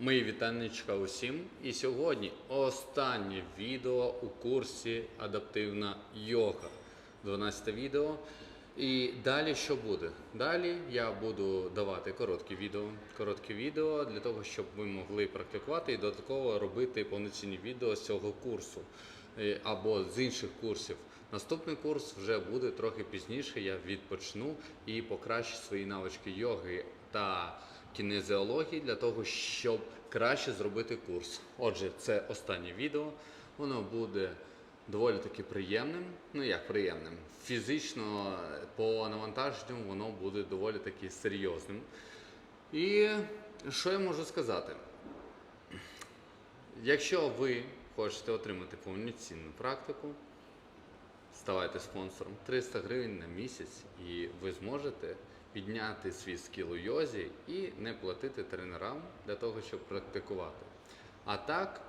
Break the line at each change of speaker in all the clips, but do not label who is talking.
Мої вітаннячка усім. І сьогодні останнє відео у курсі Адаптивна йога. 12 відео. І далі що буде? Далі я буду давати короткі відео, короткі відео для того, щоб ви могли практикувати і додатково робити повноцінні відео з цього курсу е, або з інших курсів. Наступний курс вже буде трохи пізніше. Я відпочну і покращу свої навички йоги та кінезіології для того, щоб краще зробити курс. Отже, це останнє відео. Воно буде доволі таки приємним. Ну як приємним? Фізично по навантаженню воно буде доволі таки серйозним. І що я можу сказати? Якщо ви хочете отримати повноцінну практику, ставайте спонсором 300 гривень на місяць, і ви зможете підняти свій скіл у йозі і не платити тренерам для того, щоб практикувати. А так,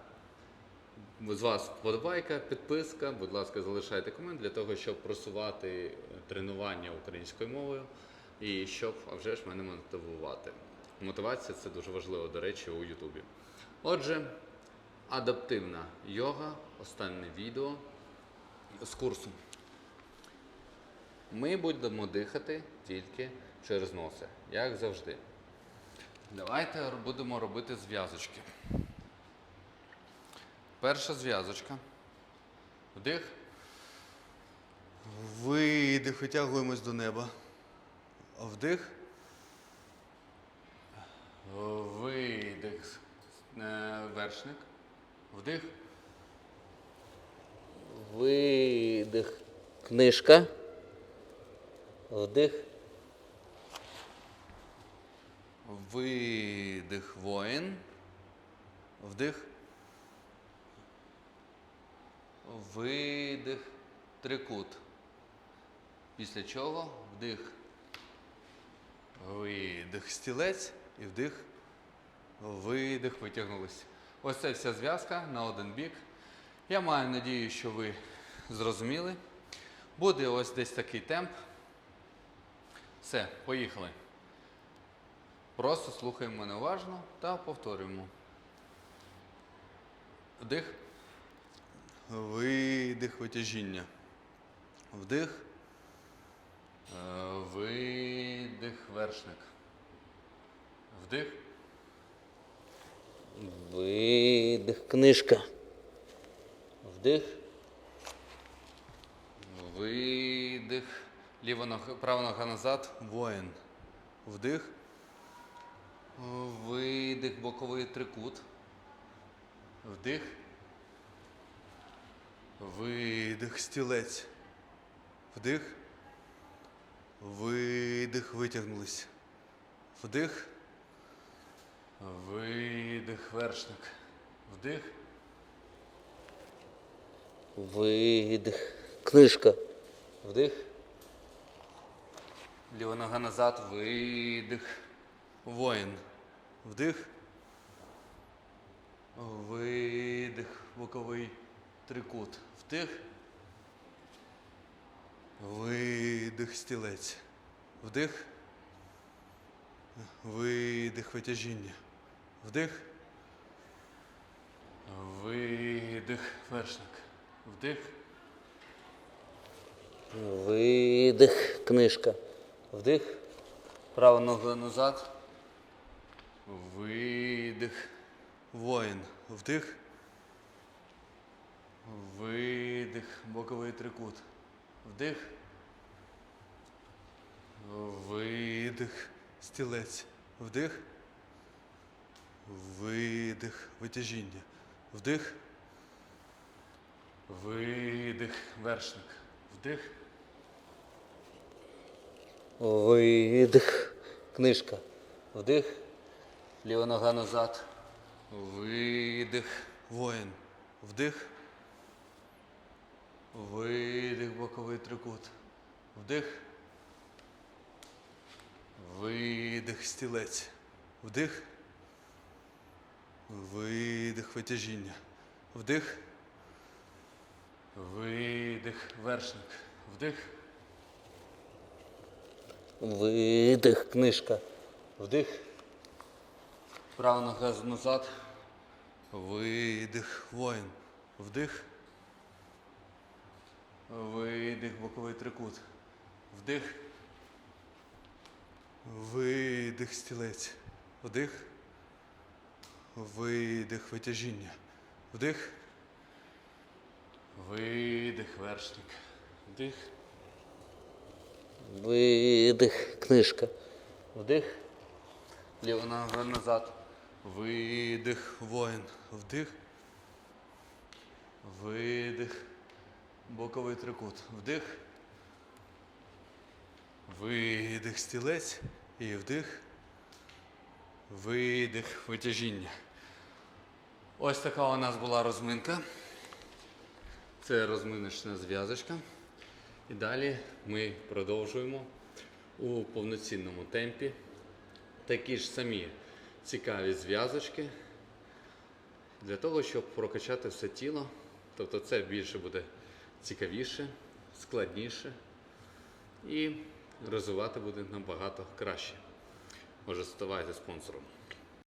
з вас вподобайка, підписка, будь ласка, залишайте комент для того, щоб просувати тренування українською мовою і щоб, а вже ж мене мотивувати. Мотивація це дуже важливо, до речі, у Ютубі. Отже, адаптивна йога, останнє відео з курсу. Ми будемо дихати тільки через носи, як завжди. Давайте будемо робити зв'язочки. Перша зв'язочка. Вдих.
Видих, витягуємось до неба. Вдих.
Видих. Е, Вершник. Вдих.
Видих. Книжка. Вдих.
Видих. Воїн. Вдих. Видих. Трикут. Після чого вдих.
Видих. Стілець і вдих.
Видих, витягнулись. Ось це вся зв'язка на один бік. Я маю надію, що ви зрозуміли. Буде ось десь такий темп. Все, поїхали. Просто слухаємо мене уважно та повторюємо. Вдих.
Видих, витяжіння. Вдих.
Е, Видих, вершник. Вдих.
Видих. Книжка. Вдих.
Видих. Ліва нога, права нога назад.
Воїн. Вдих.
Видих, боковий трикут. Вдих.
Видих, стілець. Вдих. Видих, витягнулись. Вдих.
Видих, вершник. Вдих.
Видих. Книжка. Вдих.
Ліва нога назад. Видих.
Воїн. Вдих. Видих, боковий трикут. Вдих. Видих, стілець. Вдих. Видих, витяжіння. Вдих.
Видих, вершник. Вдих.
Видих. Книжка. Вдих.
Права нога назад. Видих.
Воїн. Вдих.
Видих. Боковий трикут. Вдих.
Видих, стілець. Вдих. Видих, витяжіння. Вдих.
Видих, вершник. Вдих.
Видих. Книжка. Вдих.
Ліва нога назад. Видих.
Воїн. Вдих.
Видих, боковий трикут. Вдих.
Видих, стілець. Вдих. Видих, витяжіння. Вдих.
Видих, вершник. Вдих.
Видих. Книжка. Вдих.
Права нога назад.
Видих, воїн. Вдих. Видих, боковий трикут. Вдих. Видих, стілець. Вдих. Видих, витяжіння. Вдих. Видих, вершник. Вдих.
Видих, книжка.
Вдих. Ліва нога назад.
Видих, воїн. Вдих. Видих. Боковий трикут. Вдих. Видих, стілець. І вдих. Видих, витяжіння.
Ось така у нас була розминка. Це розминочна зв'язочка. І далі ми продовжуємо у повноцінному темпі. Такі ж самі цікаві зв'язочки для того, щоб прокачати все тіло. Тобто це більше буде цікавіше, складніше і розвивати буде набагато краще. Може, ставайте спонсором.